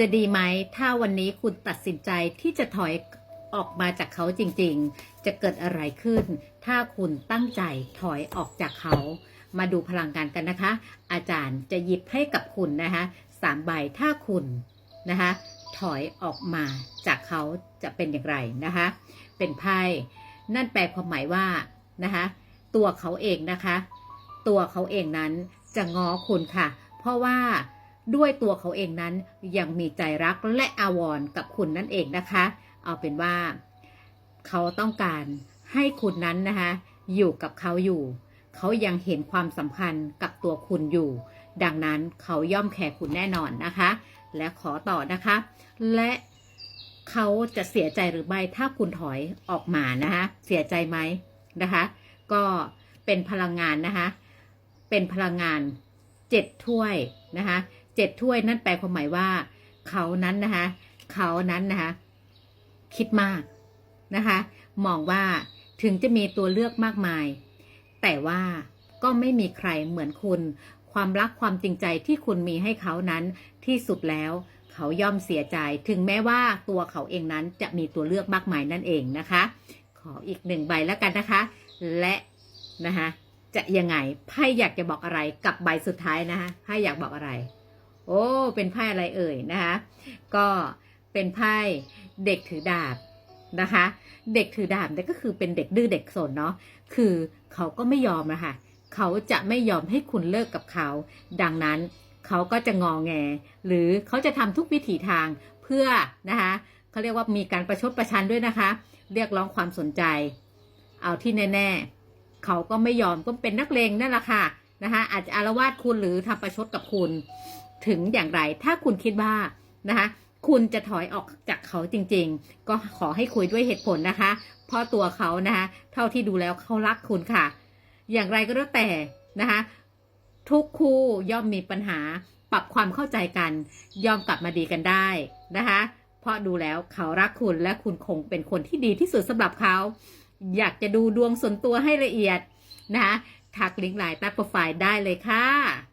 จะดีไหม ถ้าวันนี้คุณตัดสินใจที่จะถอยออกมาจากเขาจริงๆ จะเกิดอะไรขึ้น ถ้าคุณตั้งใจถอยออกจากเขา มาดูพลังงานกันนะคะ อาจารย์จะหยิบให้กับคุณนะคะสามใบถ้าคุณนะคะถอยออกมาจากเขาจะเป็นอย่างไรนะคะ เป็นไพ่นั่นแปลความหมายว่านะคะตัวเขาเองนะคะ ตัวเขาเองนั้นจะง้อคุณค่ะ เพราะว่า ด้วยตัวเขาเองนั้นยังมีใจรักและอาวรกับคุณนั่นเองนะคะ เอาเป็นว่า เขาต้องการให้คุณนั้นนะคะ อยู่กับเขาอยู่ เขายังเห็นความสัมพันธ์กับตัวคุณอยู่ ดังนั้นเขาย่อมแคร์คุณแน่นอนนะคะ และขอต่อนะคะ และเขาจะเสียใจหรือไม่ถ้าคุณถอยออกมานะคะเสียใจไหมนะคะ ก็เป็นพลังงานนะคะ เป็นพลังงานเจ็ดถ้วยนะคะ เจ็ดถ้วยนั่นแปลความหมายว่า เขานั้นนะคะเขานั้นนะคะคิดมากนะคะมองว่าถึงจะมีตัวเลือกมากมาย แต่ว่าก็ไม่มีใครเหมือนคุณ ความรักความจริงใจที่คุณมีให้เขานั้นที่สุดแล้วเขาย่อมเสียใจ ถึงแม้ว่าตัวเขาเองนั้นจะมีตัวเลือกมากมายนั่นเองนะคะ ขออีกหนึ่งใบแล้วกันนะคะ และนะคะจะยังไงไพ่อยากจะบอกอะไรกับใบสุดท้ายนะคะไพ่อยากบอกอะไร โอ้ เป็นไพ่อะไรเอ่ยนะคะ ก็เป็นไพ่เด็กถือดาบนะคะ เด็กถือดาบเนี่ยก็คือเป็นเด็กดื้อเด็กสนเนาะ คือเขาก็ไม่ยอมนะคะเขาจะไม่ยอมให้คุณเลิกกับเขา ดังนั้นเขาก็จะงอแง หรือเขาจะทำทุกวิถีทางเพื่อนะคะเขาเรียกว่ามีการประชดประชันด้วยนะคะ เรียกร้องความสนใจ เอาที่แน่ ๆ เขาก็ไม่ยอมก็เป็นนักเลงนั่นแหละค่ะนะคะอาจจะอารวาสคุณหรือทำประชดกับคุณ ถึงอย่างไรถ้าคุณคิดว่านะคะคุณจะถอยออกจากเขาจริงๆ ก็ขอให้คุยด้วยเหตุผลนะคะ เพราะตัวเขานะคะเท่าที่ดูแล้วเขารักคุณค่ะ อย่างไรก็แล้วแต่นะคะทุกคู่ย่อมมีปัญหาปรับความเข้าใจกันยอมกลับมาดีกันได้นะคะ เพราะดูแล้วเขารักคุณและคุณคงเป็นคนที่ดีที่สุดสำหรับเขา อยากจะดูดวงส่วนตัวให้ละเอียดนะคะทักลิงก์ไลน์ใต้โปรไฟล์ได้เลยค่ะ